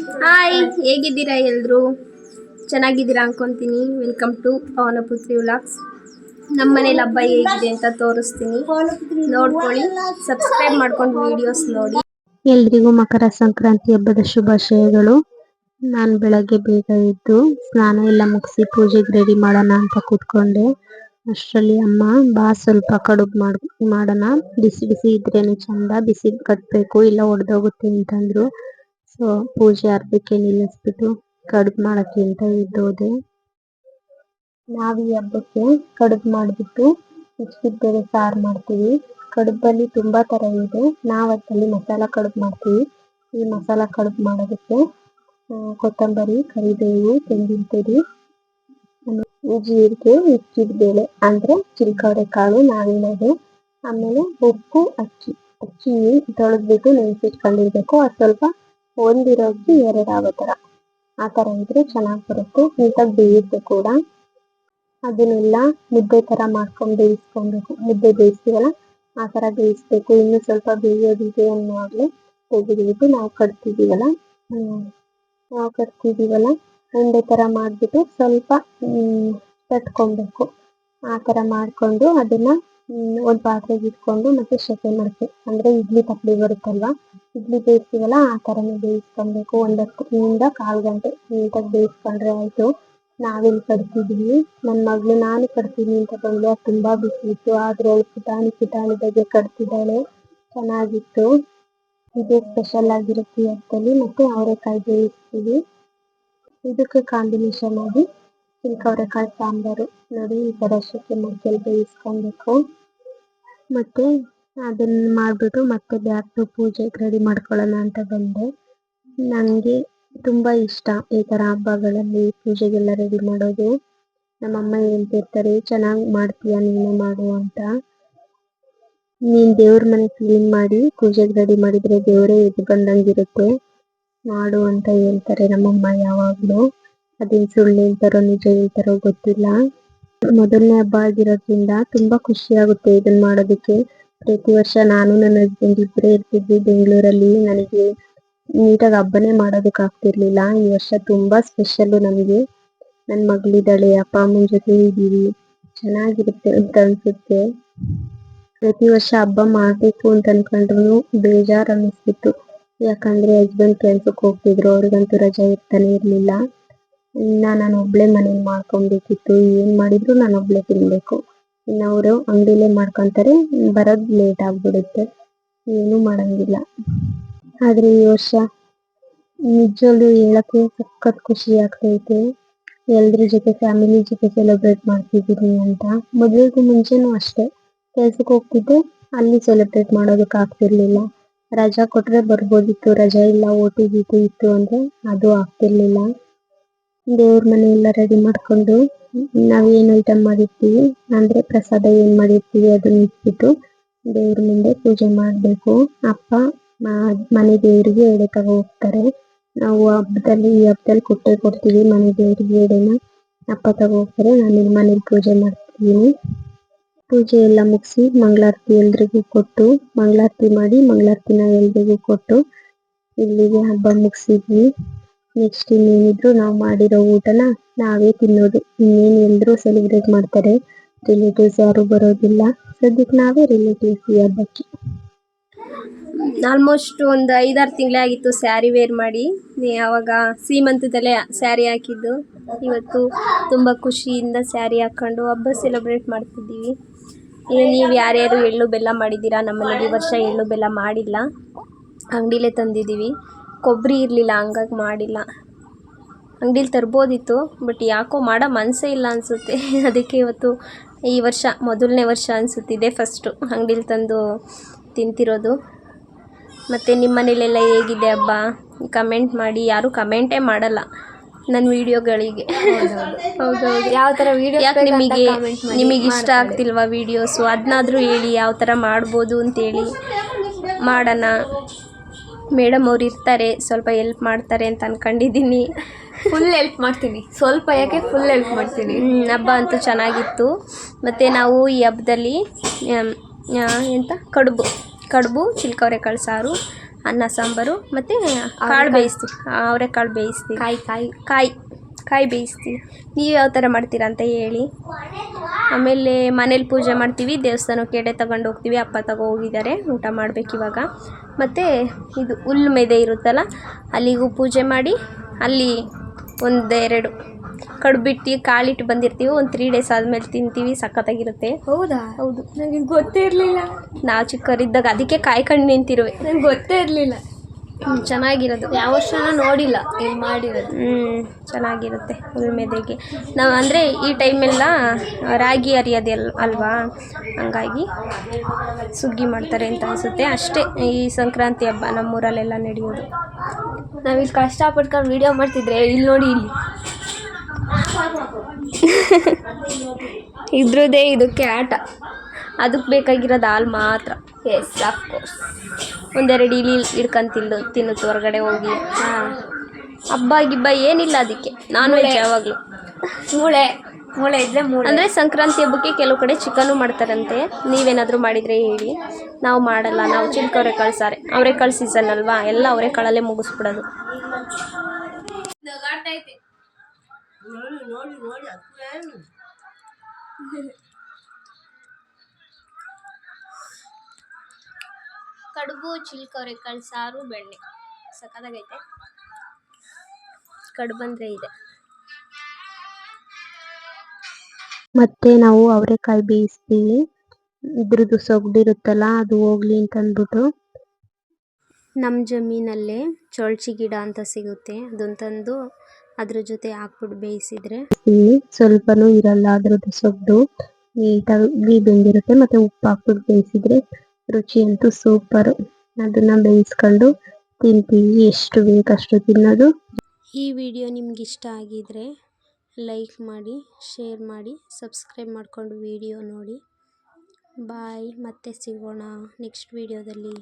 Hi ಹೇಗಿದ್ದೀರಾ ಎಲ್ರು? ಚೆನ್ನಾಗಿದ್ದೀರಾ ಅನ್ಕೊಂತೀನಿ. ವೆಲ್ಕಮ್ ಟು ಪವನಪುತ್ರಿ ವ್ಲಾಗ್ಸ್ ನಮ್ಮ ಮನೇಲಿ ಹಬ್ಬ ಹೇಗಿದೆ ಅಂತ ತೋರಿಸ್ತೀನಿ. ನೋಡ್ಕೊಳ್ಳಿ ಸಬ್ಸ್ಕ್ರೈಬ್ ಮಾಡ್ಕೊಂಡು ವಿಡಿಯೋಸ್ ನೋಡಿ. ಎಲ್ರಿಗೂ ಮಕರ ಸಂಕ್ರಾಂತಿ ಹಬ್ಬದ ಶುಭಾಶಯಗಳು. ನಾನು ಬೆಳಗ್ಗೆ ಬೇಗ ಇದ್ದು ಸ್ನಾನ ಎಲ್ಲ ಮುಗಿಸಿ ಪೂಜೆಗೆ ರೆಡಿ ಮಾಡೋಣ ಅಂತ ಕೂತ್ಕೊಂಡೆ. ಅಷ್ಟರಲ್ಲಿ ಅಮ್ಮ, ಬಾ ಸ್ವಲ್ಪ ಕಡುಬು ಮಾಡ್, ಮಾಡೋಣ. ಬಿಸಿ ಬಿಸಿ ಇದ್ರೇನು ಚಂದ, ಬಿಸಿ ಕಟ್ಟಬೇಕು ಇಲ್ಲ ಒಡೆದೋಗುತ್ತೆ ಅಂತಂದ್ರು. ಪೂಜೆ ಅರ್ಧಕ್ಕೆ ನಿಲ್ಲಿಸ್ಬಿಟ್ಟು ಕಡುಬು ಮಾಡಕ್ಕೆ ಅಂತ ಇದ್ದೋದೆ. ನಾವು ಈ ಹಬ್ಬಕ್ಕೆ ಕಡುಬು ಮಾಡಿಬಿಟ್ಟು ಹಿಚ್ಕಿದ ಬೇಳೆ ಸಾರು ಮಾಡ್ತೀವಿ. ಕಡುಬಲ್ಲಿ ತುಂಬಾ ತರ ಇದೆ. ನಾವು ಅದರಲ್ಲಿ ಮಸಾಲ ಕಡುಬು ಮಾಡ್ತೀವಿ. ಈ ಮಸಾಲ ಕಡುಬು ಮಾಡೋದಕ್ಕೆ ಕೊತ್ತಂಬರಿ, ಕರಿಬೇವು, ತೆಂಗಿನ ತುರಿ ಜೀರಿಗೆ ಉಚ್ಚಿದ ಬೇಳೆ, ಅಂದರೆ ಚಿಲ್ಕವರೆ ಕಾಳು ನಾವಿನದು ಆಮೇಲೆ ಉಪ್ಪು, ಅಕ್ಕಿ. ಅಕ್ಕಿ ತೊಳೆದ್ಬಿಟ್ಟು ನೆನೆಸಿಟ್ಕೊಂಡಿರ್ಬೇಕು. ಅದು ಸ್ವಲ್ಪ ಎರಡು ಆಗೋ ಥರ ಆ ಥರ ಇದ್ರೆ ಚೆನ್ನಾಗಿ ಬರುತ್ತೆ ನೀಟಾಗಿ ಬೇಯುತ್ತೆ ಕೂಡ. ಅದನ್ನೆಲ್ಲ ಮುದ್ದೆ ಥರ ಮಾಡ್ಕೊಂಡು ಬೇಯಿಸ್ಕೊಬೇಕು. ಮುದ್ದೆ ಬೇಯಿಸ್ತೀವಲ್ಲ, ಆ ಥರ ಬೇಯಿಸ್ಬೇಕು. ಇನ್ನು ಸ್ವಲ್ಪ ಬೇಯೋದಿದೆ ಅನ್ನುವಾಗ್ಲೇ ತೆಗೆದ್ಬಿಟ್ಟು ನಾವು ಕಟ್ತಿದ್ದೀವಲ್ಲ ನಾವು ಕಟ್ತಿದ್ದೀವಲ್ಲ, ಉಂಡೆ ಥರ ಮಾಡಿಬಿಟ್ಟು ಸ್ವಲ್ಪ ತಟ್ಕೊಬೇಕು. ಆ ಥರ ಮಾಡಿಕೊಂಡು ಅದನ್ನ ಒಂದ್ ಪಾತ್ರೆಗೆ ಇಟ್ಕೊಂಡು ಮತ್ತೆ ಸೆಕೆ ಮಾಡ್ಬೇಕು ಅಂದರೆ ಇಡ್ಲಿ ತಪ್ಪಲಿ ಬರುತ್ತಲ್ವ? ಇಡ್ಲಿ ಬೇಯಿಸ್ತೀವಲ್ಲ, ಆ ಥರನೇ ಬೇಯಿಸ್ಕೊಬೇಕು ಒಂದು ಹತ್ತರಿಂದ ಕಾಲು ಗಂಟೆ ನೀಟಾಗಿ ಬೇಯಿಸ್ಕೊಂಡ್ರೆ ಆಯಿತು. ನಾವೇನು ಕಟ್ತಿದೀವಿ. ನನ್ನ ಮಗಳು ನಾನು ಕಡ್ತೀನಿ ಅಂತ ಬಂದ್ರೆ ಅದು ತುಂಬಾ ಬಿಸಿ ಇತ್ತು ಆದ್ರೆ ಅವಳು ಪುಟಾಣಿ ಪುಟಾಣಿ ಬಗ್ಗೆ ಕಟ್ತಿದ್ದಾಳೆ. ಚೆನ್ನಾಗಿತ್ತು. ಇದು ಸ್ಪೆಷಲ್ ಆಗಿರುತ್ತೆ ಹಬ್ಬದಲ್ಲಿ ಮತ್ತು ಅವರೆಕಾಯಿ ಬೇಯಿಸ್ತೀವಿ. ಇದಕ್ಕೆ ಕಾಂಬಿನೇಷನ್ ಆಗಿ ಚಿಲ್ಕವರೆಕಾಯಿ ಸಾಂಬಾರು. ನೋಡಿ ಈ ಥರ ಶೆಕೆ ಮಧ್ಯದಲ್ಲಿ ಬೇಯಿಸ್ಕೊಬೇಕು ಮತ್ತೆ ಅದನ್ನ ಮಾಡ್ಬಿಟ್ಟು ಮತ್ತೆ ಬ್ಯಾಕ್ ಟು ಪೂಜೆಗೆ ರೆಡಿ ಮಾಡ್ಕೊಳ್ಳೋಣ ಅಂತ ಬಂದೆ. ನನಗೆ ತುಂಬಾ ಇಷ್ಟ ಈ ತರ ಹಬ್ಬಗಳಲ್ಲಿ ಪೂಜೆಗೆಲ್ಲ ರೆಡಿ ಮಾಡೋದು. ನಮ್ಮಮ್ಮ ಹೇಳ್ತಿರ್ತಾರೆ, ಚೆನ್ನಾಗಿ ಮಾಡ್ತೀಯ ನೀನು ಮಾಡು ಅಂತ. ನೀನ್ ದೇವ್ರ ಮನೆ ಕ್ಲೀನ್ ಮಾಡಿ ಪೂಜೆಗೆ ರೆಡಿ ಮಾಡಿದ್ರೆ ದೇವರೇ ಎದ್ದು ಬಂದಂಗಿರುತ್ತೆ. ಮಾಡು ಅಂತ ಹೇಳ್ತಾರೆ ನಮ್ಮಮ್ಮ ಯಾವಾಗಲೂ. ಅದೇನು ಸುಳ್ಳು ಹೇಳ್ತಾರೋ, ನಿಜ ಹೇಳ್ತಾರೋ ಗೊತ್ತಿಲ್ಲ. ಮೊದಲನೇ ಹಬ್ಬ ಆಗಿರೋದ್ರಿಂದ ತುಂಬಾ ಖುಷಿ ಆಗುತ್ತೆ ಇದನ್ ಮಾಡೋದಕ್ಕೆ. ಪ್ರತಿ ವರ್ಷ ನಾನು ನನ್ನ ಹಸ್ಬೆಂಡ್ ಇಬ್ರೇ ಇರ್ತಿದ್ವಿ ಬೆಂಗಳೂರಲ್ಲಿ. ನನಗೆ ನೀಟಾಗಿ ಹಬ್ಬನೇ ಮಾಡೋದಕ್ಕೆ ಆಗ್ತಿರ್ಲಿಲ್ಲ. ಈ ವರ್ಷ ತುಂಬಾ ಸ್ಪೆಷಲ್ ನಮಗೆ. ನನ್ ಮಗಳಿದ್ದಾಳೆ ಅಪ್ಪ, ಅಮ್ಮನ ಜೊತೆ ಇದೀವಿ ಚೆನ್ನಾಗಿರುತ್ತೆ ಅಂತ ಅನ್ಸುತ್ತೆ. ಪ್ರತಿ ವರ್ಷ ಹಬ್ಬ ಮಾಡ್ಬೇಕು ಅಂತ ಅನ್ಕೊಂಡ್ರು ಬೇಜಾರ್ ಅನ್ನಿಸ್ತಿತ್ತು. ಯಾಕಂದ್ರೆ ಹಸ್ಬೆಂಡ್ ಕೆಲ್ಸಕ್ಕೆ ಹೋಗ್ತಿದ್ರು, ಅವ್ರಿಗಂತೂ ರಜಾ ಇರ್ತಾನೆ ಇರ್ಲಿಲ್ಲ. ಇನ್ನ ನಾನು ಒಬ್ಳೆ ಮನೇಲಿ ಮಾಡ್ಕೊಬೇಕಿತ್ತು, ಏನ್ ಮಾಡಿದ್ರು ನಾನು ಒಬ್ಳೆ ತಿನ್ಬೇಕು. ಇನ್ನ ಅವರು ಅಂಗಡಿಲೇ ಮಾಡ್ಕೊಂತಾರೆ, ಬರೋದು ಲೇಟ್ ಆಗ್ಬಿಡುತ್ತೆ. ಏನು ಮಾಡಂಗಿಲ್ಲ. ಆದ್ರೆ ಈ ವರ್ಷ ನಿಜವಾಗ್ಲೂ ಹೇಳಕ್ಕೆ ಸಖತ್ ಖುಷಿ ಆಗ್ತೈತೆ. ಎಲ್ರ ಜೊತೆ ಫ್ಯಾಮಿಲಿ ಜೊತೆ ಸೆಲೆಬ್ರೇಟ್ ಮಾಡ್ತಿದ್ದೀನಿ ಅಂತ. ಮದುವೆಗೂ ಮುಂಚೆನೂ ಅಷ್ಟೇ. ಕೆಲ್ಸಕ್ಕೆ ಹೋಗ್ತಿದ್ದೆ, ಅಲ್ಲಿ ಸೆಲೆಬ್ರೇಟ್ ಮಾಡೋದಕ್ಕೆ ಆಗ್ತಿರ್ಲಿಲ್ಲ. ರಜಾ ಕೊಟ್ರೆ ಬರ್ಬೋದಿತ್ತು, ರಜಾ ಇಲ್ಲ ಓಟಿ ಗೀಟಿ ಇತ್ತು ಅಂದ್ರೆ ಅದು ಆಗ್ತಿರ್ಲಿಲ್ಲ. ದೇವ್ರ ಮನೆ ಎಲ್ಲ ರೆಡಿ ಮಾಡ್ಕೊಂಡು ನಾವ್ ಏನ್ ಐಟಮ್ ಮಾಡಿರ್ತೀವಿ, ಅಂದ್ರೆ ಪ್ರಸಾದ ಏನ್ ಮಾಡಿರ್ತೀವಿ ಅದನ್ನ ಇಟ್ಬಿಟ್ಟು ದೇವ್ರ ಮುಂದೆ ಪೂಜೆ ಮಾಡ್ಬೇಕು. ಅಪ್ಪ ಮನೆ ದೇವ್ರಿಗೆ ಎಡೆ ತಗೋ ಹೋಗ್ತಾರೆ. ನಾವು ಹಬ್ಬದಲ್ಲಿ, ಈ ಹಬ್ಬದಲ್ಲಿ ಕೊಟ್ಟೆ ಕೊಡ್ತೀವಿ ಮನೆ ದೇವ್ರಿಗೆ ಎಡೆನ. ಅಪ್ಪ ತಗೋ ಹೋಗ್ತಾರೆ, ನಾನು ಮನೇಲಿ ಪೂಜೆ ಮಾಡ್ತೀನಿ. ಪೂಜೆ ಎಲ್ಲ ಮುಗಿಸಿ ಮಂಗಳಾರತಿ ಎಲ್ರಿಗೂ ಕೊಟ್ಟು, ಮಂಗಳಾರತಿ ಮಾಡಿ ಮಂಗಳಾರತಿನ ಎಲ್ರಿಗೂ ಕೊಟ್ಟು ಇಲ್ಲಿಗೆ ಹಬ್ಬ ಮುಗಿಸಿದ್ವಿ. ನೆಕ್ಸ್ಟ್ ಇನ್ನೇನಿದ್ರು ನಾವು ಮಾಡಿರೋ ಊಟನ ನಾವೇ ತಿನ್ನೋದು. ಇನ್ನೇನು ಎಲ್ಲರೂ ಸೆಲೆಬ್ರೇಟ್ ಮಾಡ್ತಾರೆ. ರಿಲೇಟಿವ್ಸ್ ಯಾರು ಬರೋದಿಲ್ಲ. ಸದ್ಯಕ್ಕೆ ನಾವೇ ರಿಲೇಟಿವ್ಸ್ ಹಬ್ಬಕ್ಕೆ. ಆಲ್ಮೋಸ್ಟ್ ಒಂದು ಐದಾರು ತಿಂಗಳೇ ಆಗಿತ್ತು ಸ್ಯಾರಿ ವೇರ್ ಮಾಡಿ. ಆವಾಗ ಸೀಮಂತದಲ್ಲೇ ಸ್ಯಾರಿ ಹಾಕಿದ್ದು. ಇವತ್ತು ತುಂಬ ಖುಷಿಯಿಂದ ಸ್ಯಾರಿ ಹಾಕ್ಕೊಂಡು ಹಬ್ಬ ಸೆಲೆಬ್ರೇಟ್ ಮಾಡ್ತಿದ್ದೀವಿ. ಇನ್ನು ನೀವು ಯಾರ್ಯಾರು ಎಳ್ಳು ಬೆಲ್ಲ ಮಾಡಿದ್ದೀರಾ? ನಮ್ಮನೇಲಿ ಈ ವರ್ಷ ಎಳ್ಳು ಬೆಲ್ಲ ಮಾಡಿಲ್ಲ. ಅಂಗಡಿಲೇ ತಂದಿದ್ದೀವಿ. ಕೊಬ್ಬರಿ ಇರಲಿಲ್ಲ ಹಂಗಾಗಿ ಮಾಡಿಲ್ಲ. ಅಂಗ್ಡಿಲಿ ತರ್ಬೋದಿತ್ತು ಬಟ್ ಯಾಕೋ ಮಾಡೋ ಮನಸ್ಸೇ ಇಲ್ಲ ಅನಿಸುತ್ತೆ. ಅದಕ್ಕೆ ಇವತ್ತು ಈ ವರ್ಷ ಮೊದಲನೇ ವರ್ಷ ಅನಿಸುತ್ತಿದೆ ಫಸ್ಟು ಅಂಗಡಿಲಿ ತಂದು ತಿಂತಿರೋದು. ಮತ್ತು ನಿಮ್ಮ ಮನೇಲೆಲ್ಲ ಹೇಗಿದೆ ಹಬ್ಬ? ಕಮೆಂಟ್ ಮಾಡಿ. ಯಾರೂ ಕಮೆಂಟೇ ಮಾಡಲ್ಲ ನನ್ನ ವಿಡಿಯೋಗಳಿಗೆ ಹೌದೌದು. ಯಾವ ಥರ ವಿಡಿಯೋ ಯಾಕೆ ನಿಮಗೆ ನಿಮಗೆ ಇಷ್ಟ ಆಗ್ತಿಲ್ವಾ ವೀಡಿಯೋಸು ಅದನ್ನಾದರೂ ಹೇಳಿ ಯಾವ ಥರ ಮಾಡ್ಬೋದು ಅಂತೇಳಿ. ಮಾಡೋಣ. ಮೇಡಮ್ ಅವ್ರು ಇರ್ತಾರೆ ಸ್ವಲ್ಪ ಎಲ್ಪ್ ಮಾಡ್ತಾರೆ ಅಂತ ಅನ್ಕೊಂಡಿದ್ದೀನಿ. ಫುಲ್ ಹೆಲ್ಪ್ ಮಾಡ್ತೀನಿ. ಸ್ವಲ್ಪ ಯಾಕೆ ಫುಲ್ ಹೆಲ್ಪ್ ಮಾಡ್ತೀನಿ? ಹ್ಮ್, ಹಬ್ಬ ಅಂತೂ ಚೆನ್ನಾಗಿತ್ತು. ಮತ್ತು ನಾವು ಈ ಹಬ್ಬದಲ್ಲಿ ಆಮ್, ಆ, ಎಂತ? ಕಡುಬು ಕಡುಬು ಚಿಲ್ಕವರೆಕಾಳು ಸಾರು ಅನ್ನ ಸಾಂಬಾರು ಮತ್ತು ಕಾಳು ಬೇಯಿಸ್ತೀವಿ. ಅವರೆಕಾಳು ಬೇಯಿಸ್ತೀವಿ. ಕಾಯಿ ಕಾಯಿ. ಕಾಯಿ. ಕಾಯಿ ಬೇಯಿಸ್ತೀವಿ. ನೀವು ಯಾವ ಥರ ಮಾಡ್ತೀರ ಅಂತ ಹೇಳಿ. ಆಮೇಲೆ ಮನೇಲಿ ಪೂಜೆ ಮಾಡ್ತೀವಿ ದೇವಸ್ಥಾನಕ್ಕೆ ಎಡೆ ತಗೊಂಡು ಹೋಗ್ತೀವಿ ಅಪ್ಪ ತಗೋ ಹೋಗಿದ್ದಾರೆ ಊಟ ಮಾಡಬೇಕು ಇವಾಗ. ಮತ್ತು ಇದು ಹುಲ್ಲು ಮೆದೆ ಇರುತ್ತಲ್ಲ ಅಲ್ಲಿಗೂ ಪೂಜೆ ಮಾಡಿ ಅಲ್ಲಿ ಒಂದೆರಡು ಕಡುಬಿಟ್ಟು ಕಾಳಿಟ್ಟು ಬಂದಿರ್ತೀವಿ ಒಂದು ತ್ರೀ ಡೇಸ್ ಆದಮೇಲೆ ತಿಂತೀವಿ ಸಖತ್ತಾಗಿರುತ್ತೆ. ಹೌದಾ? ಹೌದು. ನನಗೆ ಗೊತ್ತೇ ಇರಲಿಲ್ಲ. ನಾವು ಚಿಕ್ಕವರಿದ್ದಾಗ ಅದಕ್ಕೆ ಕಾಯ್ಕೊಂಡು ನಿಂತಿರುವೆ. ನನಗೆ ಗೊತ್ತೇ ಇರಲಿಲ್ಲ. ಚೆನ್ನಾಗಿರೋದು ಯಾವ ವರ್ಷನೂ ನೋಡಿಲ್ಲ ಇಲ್ಲಿ ಮಾಡಿರೋದು. ಹ್ಞೂ ಚೆನ್ನಾಗಿರುತ್ತೆ ಉಳ್ಮೆದೆಗೆ ನಾವು ಅಂದರೆ ಈ ಟೈಮೆಲ್ಲ ರಾಗಿ ಹರಿಯೋದೆಲ್ಲ ಅಲ್ವಾ? ಹಂಗಾಗಿ ಸುಗ್ಗಿ ಮಾಡ್ತಾರೆ ಅಂತ ಅನಿಸುತ್ತೆ. ಅಷ್ಟೇ ಈ ಸಂಕ್ರಾಂತಿ ಹಬ್ಬ ನಮ್ಮೂರಲ್ಲೆಲ್ಲ ನಡೆಯೋದು. ನಾವಿಲ್ಲಿ ಕಷ್ಟಪಟ್ಕೊಂಡು ವೀಡಿಯೋ ಮಾಡ್ತಿದ್ರೆ ಇಲ್ಲಿ ನೋಡಿ ಇಲ್ಲಿ. ಇದ್ರದ್ದೇ ಇದಕ್ಕೆ ಆಟ. ಅದಕ್ಕೆ ಬೇಕಾಗಿರೋದು ಹಾಲು ಮಾತ್ರ. ಎಸ್ ಆಫ್ ಕೋರ್ಸ್ ಒಂದೆರಡು ಇಲಿ ಹಿಡ್ಕೊಂತಿಲ್ಲು ತಿನ್ನುತ್ತೆ ಹೊರಗಡೆ ಹೋಗಿ. ಹಾಂ. ಹಬ್ಬ ಗಿಬ್ಬ ಏನಿಲ್ಲ ಅದಕ್ಕೆ. ನಾನು ವೆಜ್ ಯಾವಾಗಲೂ. ಮೂಳೆ. ಮೂಳೆ ಇದ್ರೆ ಮೂಳೆ. ಅಂದರೆ ಸಂಕ್ರಾಂತಿ ಹಬ್ಬಕ್ಕೆ ಕೆಲವು ಕಡೆ ಚಿಕನು ಮಾಡ್ತಾರಂತೆ. ನೀವೇನಾದರೂ ಮಾಡಿದರೆ ಹೇಳಿ. ನಾವು ಮಾಡಲ್ಲ ನಾವು ಚಿಲ್ಕವ್ರೆ ಕಳ್ಸಾರೆ. ಕಳ್ ಸೀಸನ್ ಅಲ್ವಾ? ಎಲ್ಲ ಅವರೆಕಾಳಲ್ಲೇ ಮುಗಿಸ್ಬಿಡೋದು. ಕಡುಬು ಚಿಲ್ಕವ್ರೆಕಾಳು ಸಾರು ಬೆಣ್ಣೆ. ಸಖತ್ತಾಗೈತೆ. ಕಡುಬು ಅಂದರೆ ಇದೆ. ಮತ್ತೆ ನಾವು ಅವರೆಕಾಯಿ ಬೇಯಿಸ್ತೀವಿ. ಇದ್ರದ್ದು ಸೊಗ್ಡಿರುತ್ತಲ್ಲ ಅದು ಹೋಗ್ಲಿ ಅಂತ ಅಂದ್ಬಿಟ್ಟು ನಮ್ಮ ಜಮೀನಲ್ಲೇ ಚೊಳ್ಚಿ ಗಿಡ ಅಂತ ಸಿಗುತ್ತೆ. ಅದನ್ನ ತಂದು ಅದ್ರ ಜೊತೆ ಹಾಕ್ಬಿಟ್ಟು ಬೇಯಿಸಿದ್ರೆ. ಸ್ವಲ್ಪನೂ ಇರಲ್ಲ ಅದ್ರದ್ದು ಸೊಗ್ಡು. ನೀಟಾಗಿ ಬೆಂದಿರುತ್ತೆ ಮತ್ತೆ ಉಪ್ಪು ಹಾಕ್ಬಿಟ್ಟು ಬೇಯಿಸಿದ್ರೆ ರುಚಿ ಅಂತೂ ಸೂಪರ್ ಅದನ್ನ ಬೇಯಿಸ್ಕೊಂಡು ತಿಂತೀವಿ. ಎಷ್ಟು ಬೇಕಷ್ಟು ತಿನ್ನೋದು. ಈ ವಿಡಿಯೋ ನಿಮ್ಗೆ ಇಷ್ಟ ಆಗಿದ್ರೆ ಲೈಕ್ ಮಾಡಿ ಶೇರ್ ಮಾಡಿ ಸಬ್ಸ್ಕ್ರೈಬ್ ಮಾಡಿಕೊಂಡು ವಿಡಿಯೋ ನೋಡಿ. ಬಾಯ್ ಮತ್ತೆ ಸಿಗೋಣ ನೆಕ್ಸ್ಟ್ ವಿಡಿಯೋದಲ್ಲಿ